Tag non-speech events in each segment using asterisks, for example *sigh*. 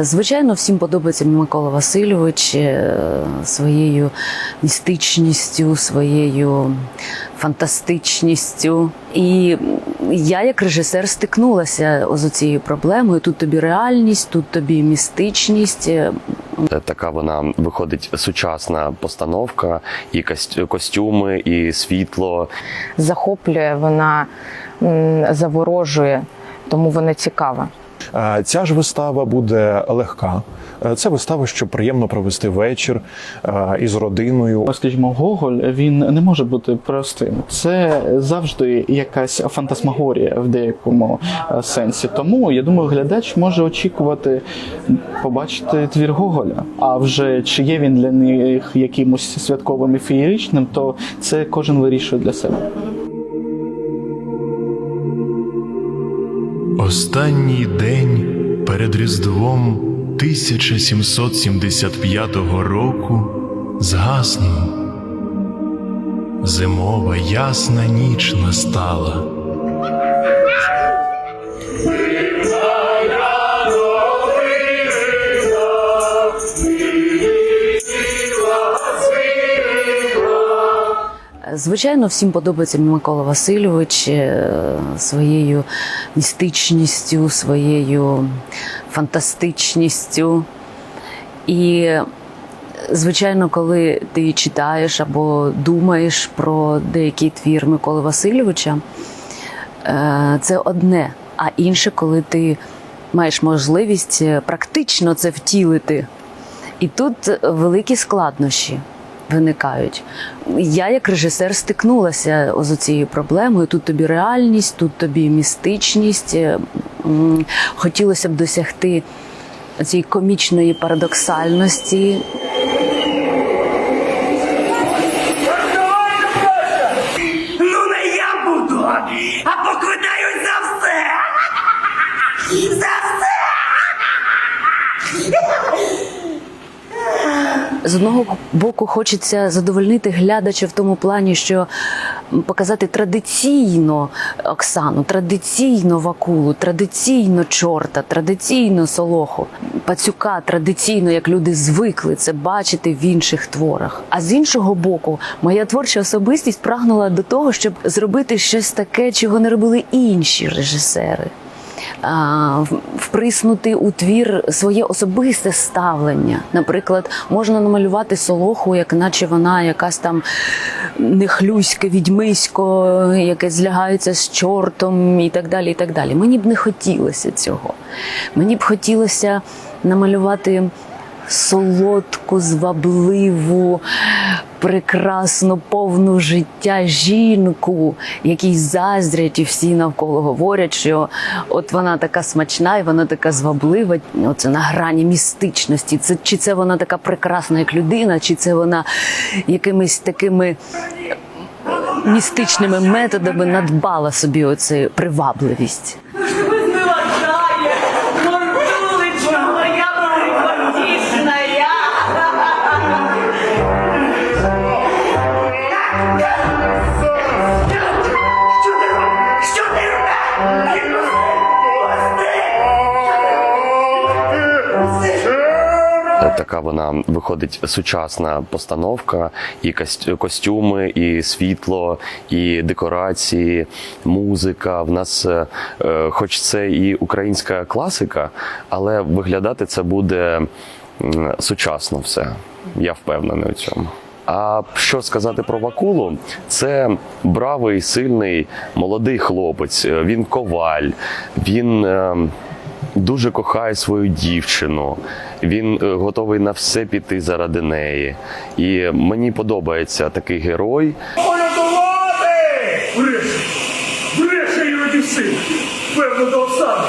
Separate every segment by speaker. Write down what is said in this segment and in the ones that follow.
Speaker 1: Звичайно, всім подобається Микола Васильович е, своєю містичністю, своєю фантастичністю. І я, як режисер, стикнулася з цією проблемою. Тут тобі реальність, тут тобі містичність. Е,
Speaker 2: Е, Така вона виходить сучасна постановка, і костюми, і світло.
Speaker 3: захоплює, вона заворожує, тому вона цікава.
Speaker 4: Ця ж вистава буде легка. Е, Це вистава, щоб приємно провести вечір е, із родиною.
Speaker 5: Скажімо, Гоголь він не може бути простим. Це завжди якась фантасмагорія в деякому е, сенсі. Тому я думаю, глядач може очікувати побачити твір Гоголя. А вже чи є він для них якимось святковим і феєричним, то це кожен вирішує для себе.
Speaker 6: Останній день перед Різдвом 1775 року згаснув. Зимова ясна ніч настала.
Speaker 1: Звичайно, всім подобається Микола Васильович е, своєю містичністю, своєю фантастичністю. І, звичайно, коли ти читаєш або думаєш про деякий твір Миколи Васильовича, е, це одне, а інше, коли ти маєш можливість е, практично це втілити. І тут великі складнощі виникають. Я, як режисер, стикнулася з цією проблемою. Тут тобі реальність, тут тобі містичність. Е, Хотілося б досягти цієї комічної парадоксальності. З одного боку, хочеться задовольнити глядача в тому плані, що показати традиційно Оксану, традиційно Вакулу, традиційно чорта, традиційно Солоху, пацюка, традиційно, як люди звикли це бачити в інших творах. А з іншого боку, моя творча особистість прагнула до того, щоб зробити щось таке, чого не робили інші режисери. Вприснути у твір своє особисте ставлення. Наприклад, можна намалювати солоху, як наче вона якась там нехлюйське, відьмисько, яке злягається з чортом і так далі. і так далі. Мені б не хотілося цього. Мені б хотілося намалювати солодку, звабливу, прекрасну, повну життя жінку, якій заздрять, і всі навколо говорять, що от вона така смачна і вона така зваблива. Оце на грані містичності. Це чи це вона така прекрасна, як людина, чи це вона якимись такими. Містичними методами надбала собі оцю привабливість.
Speaker 2: Така вона виходить сучасна постановка, і костюми, і світло, і декорації, музика. В нас, е, е, хоч це і українська класика, але виглядати це буде сучасно все. Я впевнений у цьому. А що сказати про Вакулу? Це бравий, сильний, молодий хлопець. Він коваль, він. Дуже кохає свою дівчину. Він е, готовий на все піти заради неї. І мені подобається такий герой.
Speaker 7: Порятувати! Бреше! Бреше іноді син! Певно до Оксани!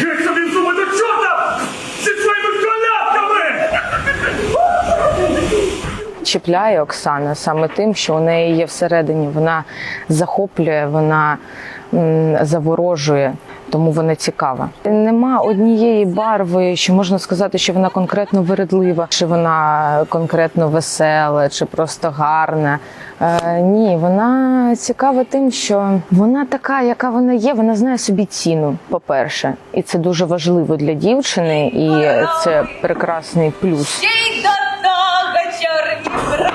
Speaker 7: Геть собі зуби до чорта! Зі своїми колядками!
Speaker 3: Чіпляє Оксана саме тим, що у неї є всередині. Вона захоплює, вона м, заворожує, тому вона цікава. Нема однієї барви, що можна сказати, що вона конкретно вередлива, чи вона конкретно весела, чи просто гарна. Е, ні, вона цікава тим, що вона така, яка вона є, вона знає собі ціну, по-перше, і це дуже важливо для дівчини, і це прекрасний плюс.
Speaker 8: Ще й до того чорні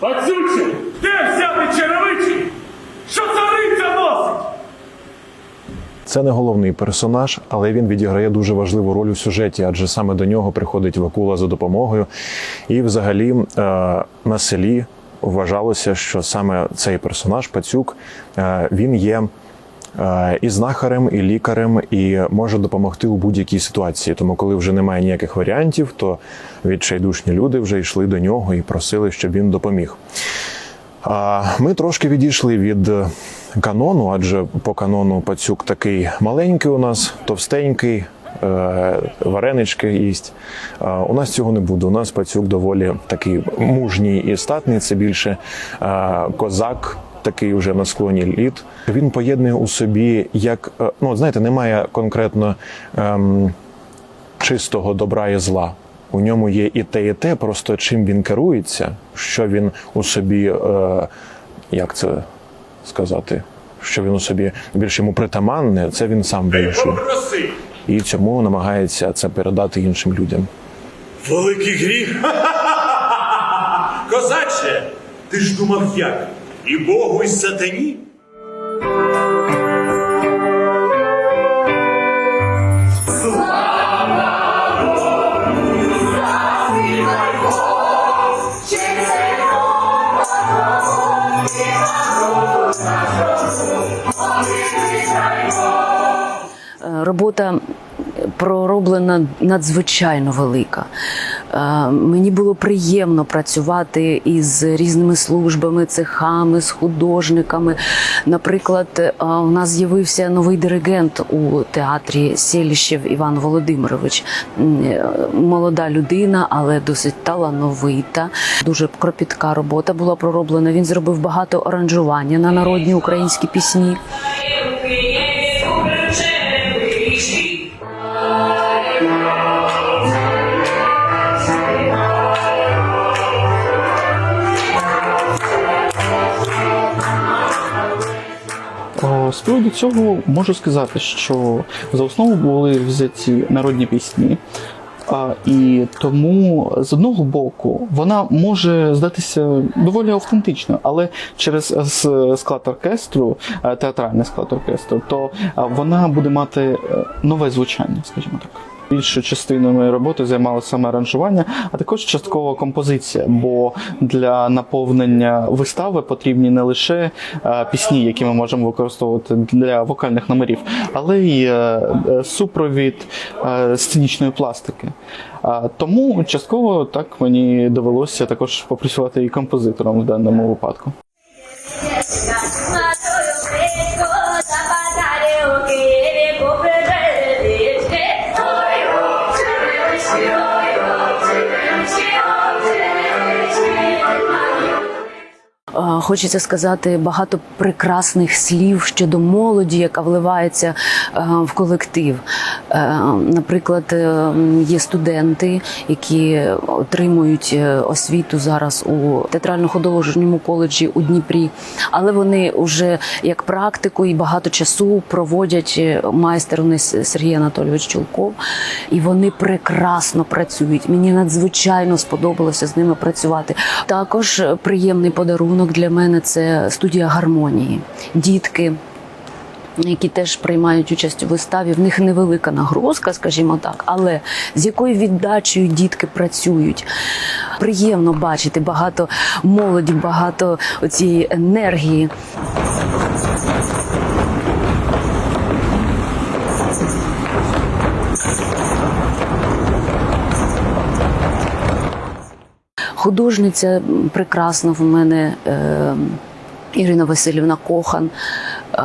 Speaker 7: Пацюче! Де взяти черевичі? Що цариця носить?
Speaker 4: Це не головний персонаж, але він відіграє дуже важливу роль у сюжеті, адже саме до нього приходить Вакула за допомогою. І, взагалі, е, на селі вважалося, що саме цей персонаж, Пацюк, е, він є. Е, І знахарем, і лікарем, і може допомогти у будь-якій ситуації. Тому, коли вже немає ніяких варіантів, то відчайдушні люди вже йшли до нього і просили, щоб він допоміг. Ми трошки відійшли від е, канону, адже по канону пацюк такий маленький у нас, товстенький, е, варенички їсть. У нас цього не буде. У нас пацюк доволі такий мужній і статний. Це більше козак. Такий вже на склоні літ. Він поєднує у собі як е, ну знаєте, немає конкретно ем, чистого добра і зла. У ньому є і те, і те, просто чим він керується, що він у собі, е, як це сказати, що він у собі більш йому притаманне, це він сам вирішує. І цьому намагається це передати іншим людям.
Speaker 7: Великий гріх. *laughs* Козаче, ти ж думав як? І Богу, і сатані?
Speaker 1: Е, Робота пророблена надзвичайно велика. Е, Мені було приємно працювати із різними службами, цехами, з художниками. Наприклад, е, у нас з'явився новий диригент у театрі Селіщев Іван Володимирович. Е, Молода людина, але досить талановита. Дуже кропітка робота була пророблена. Він зробив багато оранжування на народні українські пісні.
Speaker 5: З приводу цього можу сказати, що за основу були взяті народні пісні. А, і тому з одного боку вона може здатися доволі автентичною, але через склад оркестру, е, театральний склад оркестру, то е, вона буде мати е, нове звучання, скажімо так. Більшу частину моєї роботи займало саме аранжування, а також частково композиція. Бо для наповнення вистави потрібні не лише е, пісні, які ми можемо використовувати для вокальних номерів, але й е, е, супровід е, сценічної пластики. Тому частково так мені довелося також попрацювати і композитором в даному випадку.
Speaker 1: Хочеться сказати багато прекрасних слів щодо молоді, яка вливається е, в колектив. Е, Наприклад, е, є студенти, які отримують освіту зараз у театрально-художньому коледжі у Дніпрі, але вони вже як практику і багато часу проводять майстер Сергій Анатолійович Чулков, і вони прекрасно працюють. Мені надзвичайно сподобалося з ними працювати. Також приємний подарунок для мене це студія гармонії. Дітки. Які теж приймають участь у виставі, в них невелика нагрузка, скажімо так, але з якою віддачею дітки працюють. Приємно бачити багато молоді, багато цієї енергії. Художниця прекрасна в мене е, Ірина Васильівна Кохан. Е,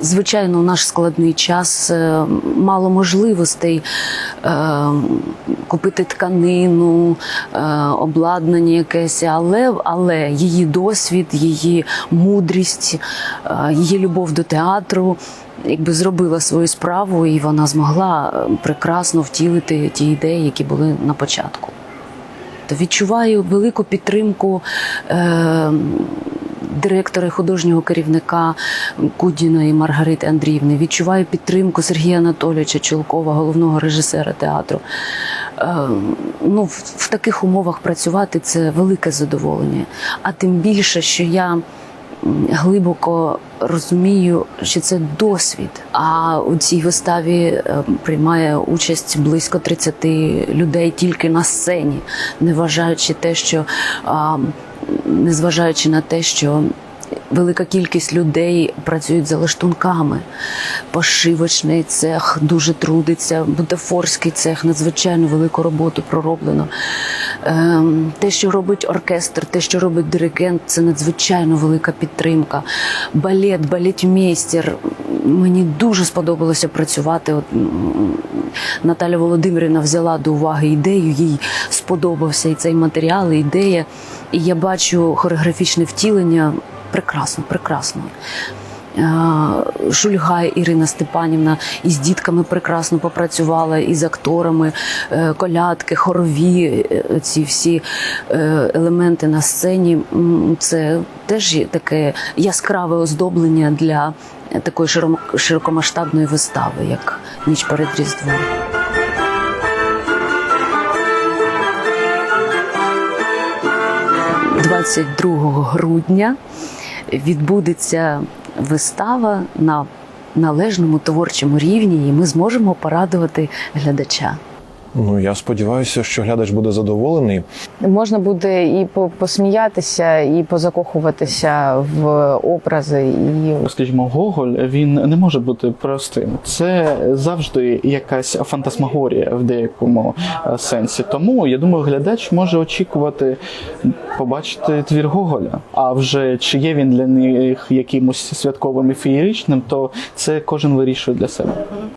Speaker 1: Звичайно, у наш складний час е, мало можливостей купити тканину, обладнання якесь, але, але її досвід, її мудрість, її любов до театру якби зробила свою справу, і вона змогла прекрасно втілити ті ідеї, які були на початку. То відчуваю велику підтримку е, директора художнього керівника Кудіної Маргарити Андріївни. Відчуваю підтримку Сергія Анатолійовича Чулкова, головного режисера театру. Е, ну, в, в таких умовах працювати це велике задоволення. А тим більше, що я глибоко розумію, що це досвід. А у цій виставі е, приймає участь близько 30 людей тільки на сцені, не вважаючи те, що незважаючи на те, що велика кількість людей працюють за лаштунками. Пошивочний цех дуже трудиться, бутафорський цех надзвичайно велику роботу пророблено. Ем, Те, що робить оркестр, те, що робить диригент, це надзвичайно велика підтримка. Балет, балетмейстер. Мені дуже сподобалося працювати. От, Наталя Володимирівна взяла до уваги ідею, їй сподобався і цей матеріал, і ідея. І я бачу хореографічне втілення. Прекрасно, прекрасно. Е, Шульгай Ірина Степанівна із дітками прекрасно попрацювала, і з акторами, е, колядки, хорові, е, ці всі е, елементи на сцені. Це теж є таке яскраве оздоблення для такої широкомасштабної вистави, як ніч перед Різдвом. – 22 грудня відбудеться вистава на належному творчому рівні, і ми зможемо порадувати глядача.
Speaker 4: Ну я сподіваюся, що глядач буде задоволений.
Speaker 3: Можна буде і по- посміятися, і позакохуватися в образи, і
Speaker 5: Скажімо, Гоголь він не може бути простим. Це завжди якась фантасмагорія в деякому е, сенсі. Тому я думаю, глядач може очікувати побачити твір Гоголя. А вже чи є він для них якимось святковим і феєричним, то це кожен вирішує для себе.